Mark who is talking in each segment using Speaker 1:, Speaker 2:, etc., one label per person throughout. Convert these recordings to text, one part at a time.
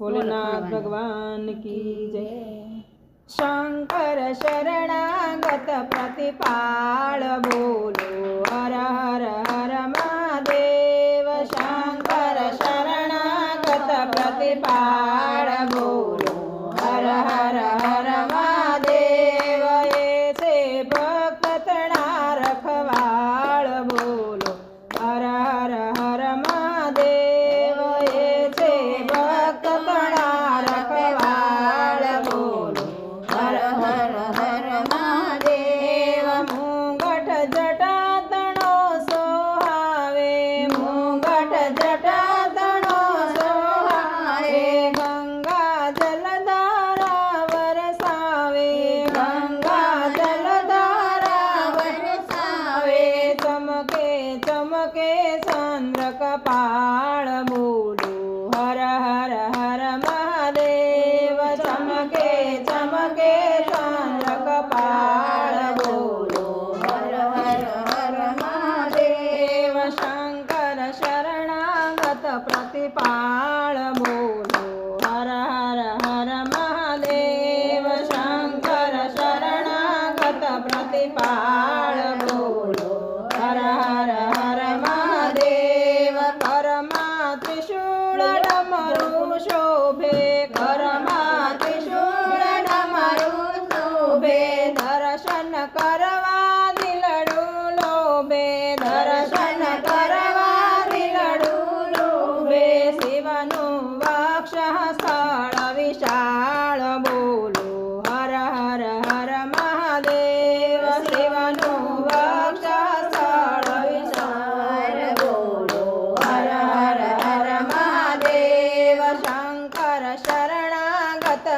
Speaker 1: ભોલેનાથ ભગવાન કી જય. શંકર શરણાગત પ્રતિપાળ બોલો હર હર હર हर हर हर महादेव चमके चमके चंद्र कपाळ बोलो। हर हर हर महादेव शंकर शरणागत प्रतिपाळ बोलो। કરવા દિલડું લોભે દર્શન કરવા દિલડું લોભે શિવનું વક્ષ સ્થળ વિશાળ બોલો. હર હર હર મહાદેવ. શિવનું વક્ષ સ્થળ વિશાળ બોલો.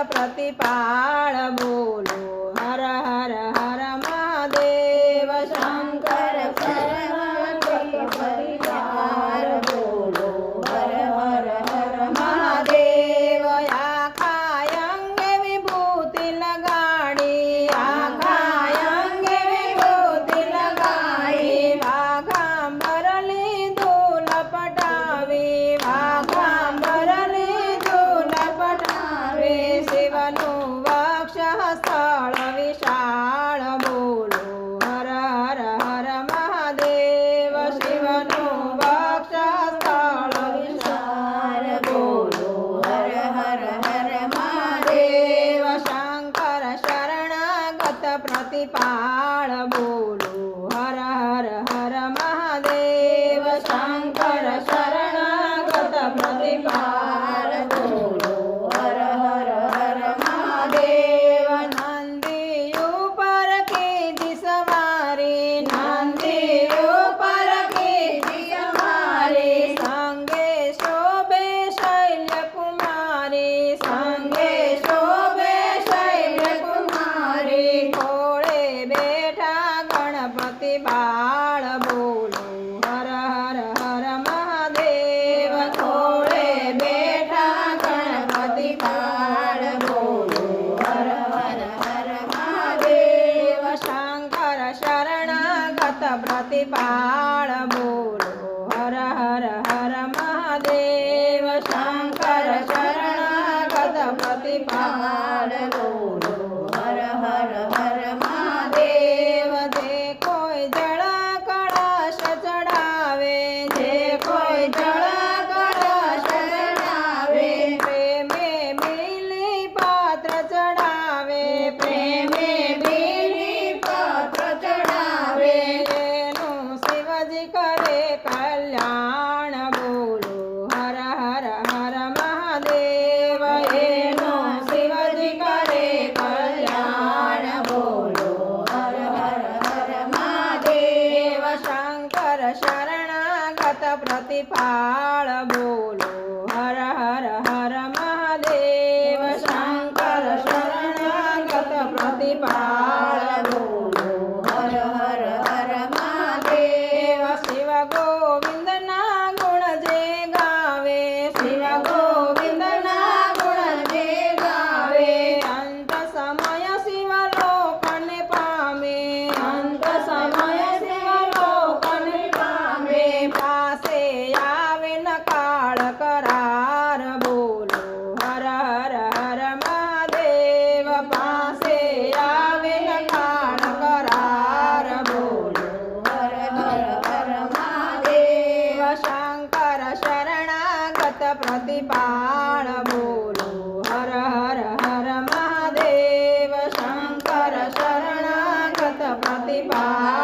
Speaker 1: પ્રતિપાળ બોલો. পায় બાળ બોલો, હર હર હર મહાદેવ. થોડે બેઠા ગણપતિ બાળ બોલો, Har Har Har Mahadev. Shankar શરણાગત પ્રતિપાળ T'es pas la. Bye.